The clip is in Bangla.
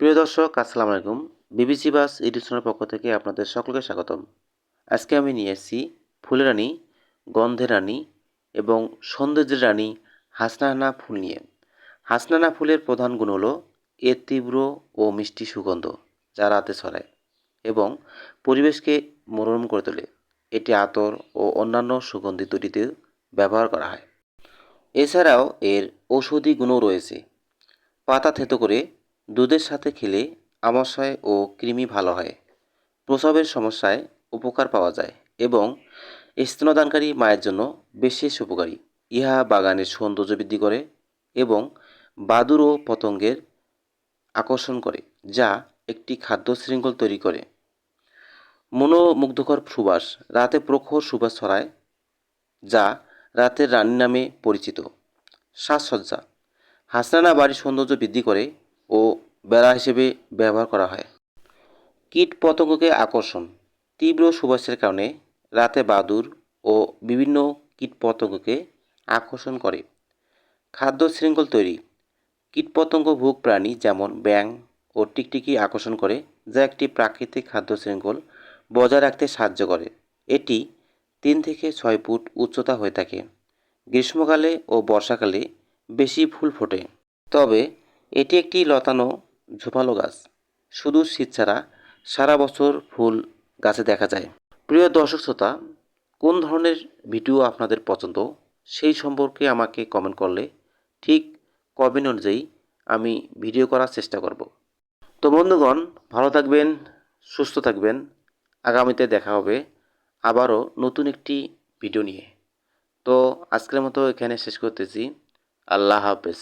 প্রিয় দর্শক, আসসালামু আলাইকুম। বিবিসি বাস এডিশনের পক্ষ থেকে আপনাদের সকলকে স্বাগতম। আজকে আমি নিয়ে এসেছি ফুলের রানী, গন্ধের রানী এবং সৌন্দর্যের রানী হাসনাহানা ফুল নিয়ে। হাসনাহানা ফুলের প্রধান গুণ হলো এর তীব্র ও মিষ্টি সুগন্ধ যা রাতে ছড়ায় এবং পরিবেশকে মনোরম করে তোলে। এটি আতর ও অন্যান্য সুগন্ধি তৈরিতে ব্যবহার করা হয়। এছাড়াও এর ঔষধি গুণও রয়েছে। পাতা থেতো করে দুধের সাথে খেলে আমাশয় ও কৃমি ভালো হয়। প্রসবের সমস্যায় উপকার পাওয়া যায় এবং স্তনদানকারী মায়ের জন্য বিশেষ উপকারী। ইহা বাগানের সৌন্দর্য বৃদ্ধি করে এবং বাদুর ও পতঙ্গের আকর্ষণ করে, যা একটি খাদ্য শৃঙ্খল তৈরি করে। মনোমুগ্ধকর সুবাস রাতে প্রখর সুবাস ছড়ায়, যা রাতের রানী নামে পরিচিত। সাজসজ্জা, হাসনানা বাড়ির সৌন্দর্য বৃদ্ধি করে ও বেড়া হিসেবে ব্যবহার করা হয়। কীট পতঙ্গকে আকর্ষণ, তীব্র সুবাসের কারণে রাতে বাদুর ও বিভিন্ন কীট পতঙ্গকে আকর্ষণ করে। খাদ্য শৃঙ্খল তৈরি কীটপতঙ্গ ভোগ প্রাণী যেমন ব্যাং ও টিকটিকি আকর্ষণ করে, যা একটি প্রাকৃতিক খাদ্য শৃঙ্খল বজায় রাখতে সাহায্য করে। এটি তিন থেকে ছয় ফুট উচ্চতা হয়ে থাকে। গ্রীষ্মকালে ও বর্ষাকালে বেশি ফুল ফোটে। তবে এটি একটি লতানো ঝোপালো গাছ। শুধু শীত ছাড়া সারা বছর ফুল গাছে দেখা যায়। প্রিয় দর্শক শ্রোতা, কোন ধরনের ভিডিও আপনাদের পছন্দ, সেই সম্পর্কে আমাকে কমেন্ট করলে ঠিক কমেন্ট অনুযায়ী আমি ভিডিও করার চেষ্টা করব। তো বন্ধুগণ, ভালো থাকবেন, সুস্থ থাকবেন। আগামীতে দেখা হবে আবারও নতুন একটি ভিডিও নিয়ে। তো আজকের মতো এখানে শেষ করতেছি। আল্লাহ হাফেজ।